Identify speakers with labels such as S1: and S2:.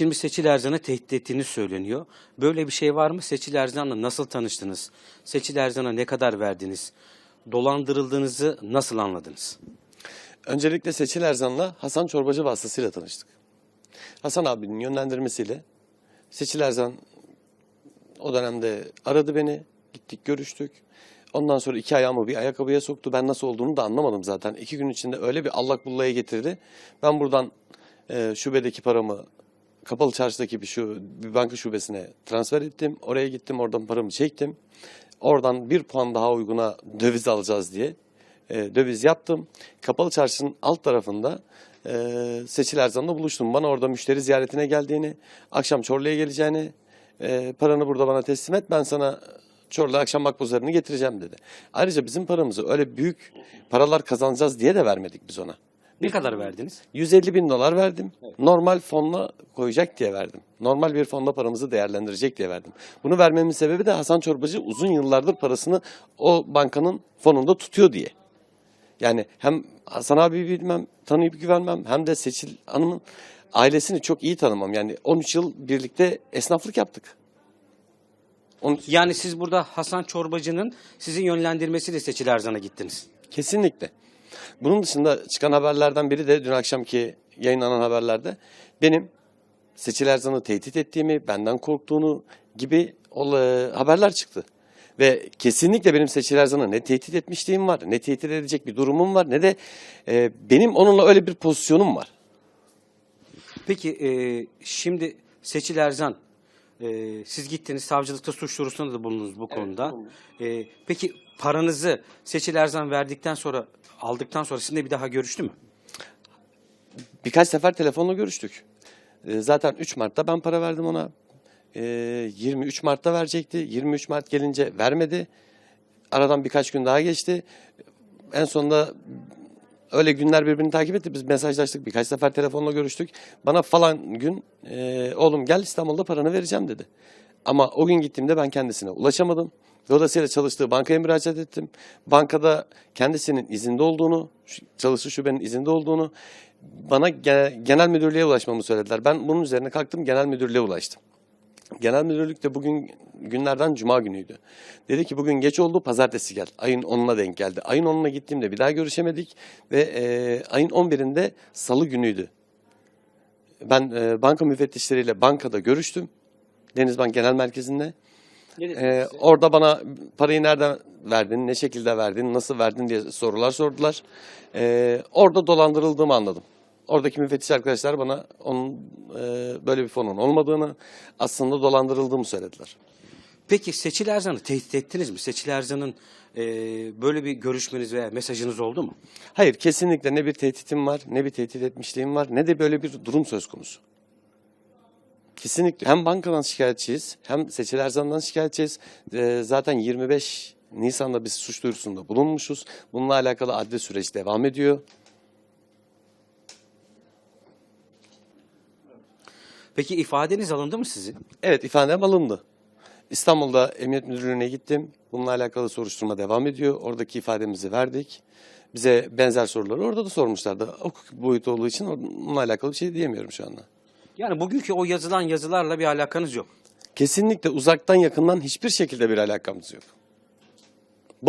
S1: Şimdi Seçil Erzan'ı tehdit ettiğiniz söyleniyor. Böyle bir şey var mı? Seçil Erzan'la nasıl tanıştınız? Seçil Erzan'a ne kadar verdiniz? Dolandırıldığınızı nasıl anladınız?
S2: Öncelikle Seçil Erzan'la Hasan Çorbacı vasıtasıyla tanıştık. Hasan abinin yönlendirmesiyle Seçil Erzan o dönemde aradı beni. Gittik görüştük. Ondan sonra iki ayağımı bir ayakkabıya soktu. Ben nasıl olduğunu da anlamadım zaten. İki gün içinde öyle bir allak bullaya getirdi. Ben buradan e, şubedeki paramı kapalı çarşıdaki bir şu bir banka şubesine transfer ettim. Oraya gittim. Oradan paramı çektim. Oradan bir puan daha uyguna döviz alacağız diye e, döviz yaptım. Kapalı çarşının alt tarafında e, Seçil Erzan'la buluştum. Bana orada müşteri ziyaretine geldiğini, akşam Çorlu'ya geleceğini, e, paranı burada bana teslim et ben sana Çorlu akşam makbuzlarını getireceğim dedi. Ayrıca bizim paramızı öyle büyük paralar kazanacağız diye de vermedik biz ona.
S1: Ne kadar verdiniz?
S2: 150 bin dolar verdim. Normal fonla koyacak diye verdim. Normal bir fonla paramızı değerlendirecek diye verdim. Bunu vermemin sebebi de Hasan Çorbacı uzun yıllardır parasını o bankanın fonunda tutuyor diye. Yani hem Hasan abi bilmem, tanıyıp güvenmem hem de Seçil Hanım'ın ailesini çok iyi tanımam. Yani 13 yıl birlikte esnaflık yaptık. 13
S1: Yani siz burada Hasan Çorbacı'nın sizin yönlendirmesiyle Seçil Erzan'a gittiniz.
S2: Kesinlikle. Bunun dışında çıkan haberlerden biri de dün akşamki yayınlanan haberlerde benim Seçil Erzan'ı tehdit ettiğimi, benden korktuğunu gibi ol- haberler çıktı. Ve kesinlikle benim Seçil Erzan'ı ne tehdit etmişliğim var, ne tehdit edecek bir durumum var, ne de e, benim onunla öyle bir pozisyonum var.
S1: Peki e, şimdi Seçil Erzan, e, siz gittiniz savcılıkta suç duyurusunda da bulundunuz bu konuda. E, peki paranızı Seçil Erzan verdikten sonra, aldıktan sonra sizinle bir daha görüştü mü?
S2: Birkaç sefer telefonla görüştük. E, Zaten 3 Mart'ta ben para verdim ona. E, 23 Mart'ta verecekti. 23 Mart gelince vermedi. Aradan birkaç gün daha geçti. En sonunda öyle günler birbirini takip etti. Biz mesajlaştık. Birkaç sefer telefonla görüştük. Bana falan gün e, oğlum gel İstanbul'da paranı vereceğim dedi. Ama o gün gittiğimde ben kendisine ulaşamadım. Dolayısıyla çalıştığı bankaya müracaat ettim. Bankada kendisinin izinde olduğunu, çalıştığı şubenin izinde olduğunu bana ge- genel müdürlüğe ulaşmamı söylediler. Ben bunun üzerine kalktım genel müdürlüğe ulaştım. Genel müdürlük de bugün günlerden cuma günüydü. Dedi ki bugün geç oldu pazartesi gel. Ayın 10'una denk geldi. Ayın 10'una gittiğimde bir daha görüşemedik ve e, ayın 11'inde salı günüydü. Ben e, banka müfettişleriyle bankada görüştüm. Denizbank Genel Merkezi'nde. Ee, orada bana parayı nereden verdin, ne şekilde verdin, nasıl verdin diye sorular sordular. Ee, orada dolandırıldığımı anladım. Oradaki müfettiş arkadaşlar bana onun e, böyle bir fonun olmadığını, aslında dolandırıldığımı söylediler.
S1: Peki Seçil Erzan'ı tehdit ettiniz mi? Seçil Erzan'ın e, böyle bir görüşmeniz veya mesajınız oldu mu?
S2: Hayır, kesinlikle ne bir tehditim var, ne bir tehdit etmişliğim var, ne de böyle bir durum söz konusu. Kesinlikle. Hem bankadan şikayetçiyiz, hem Seçil Erzan'dan şikayetçiyiz. Ee, zaten 25 Nisan'da biz suç duyurusunda bulunmuşuz. Bununla alakalı adli süreç devam ediyor.
S1: Peki ifadeniz alındı mı sizin?
S2: Evet ifadem alındı. İstanbul'da Emniyet Müdürlüğü'ne gittim. Bununla alakalı soruşturma devam ediyor. Oradaki ifademizi verdik. Bize benzer soruları orada da sormuşlardı. Hukuk boyutu olduğu için bununla alakalı bir şey diyemiyorum şu anda.
S1: Yani bugünkü o yazılan yazılarla bir alakanız yok.
S2: Kesinlikle uzaktan yakından hiçbir şekilde bir alakamız yok.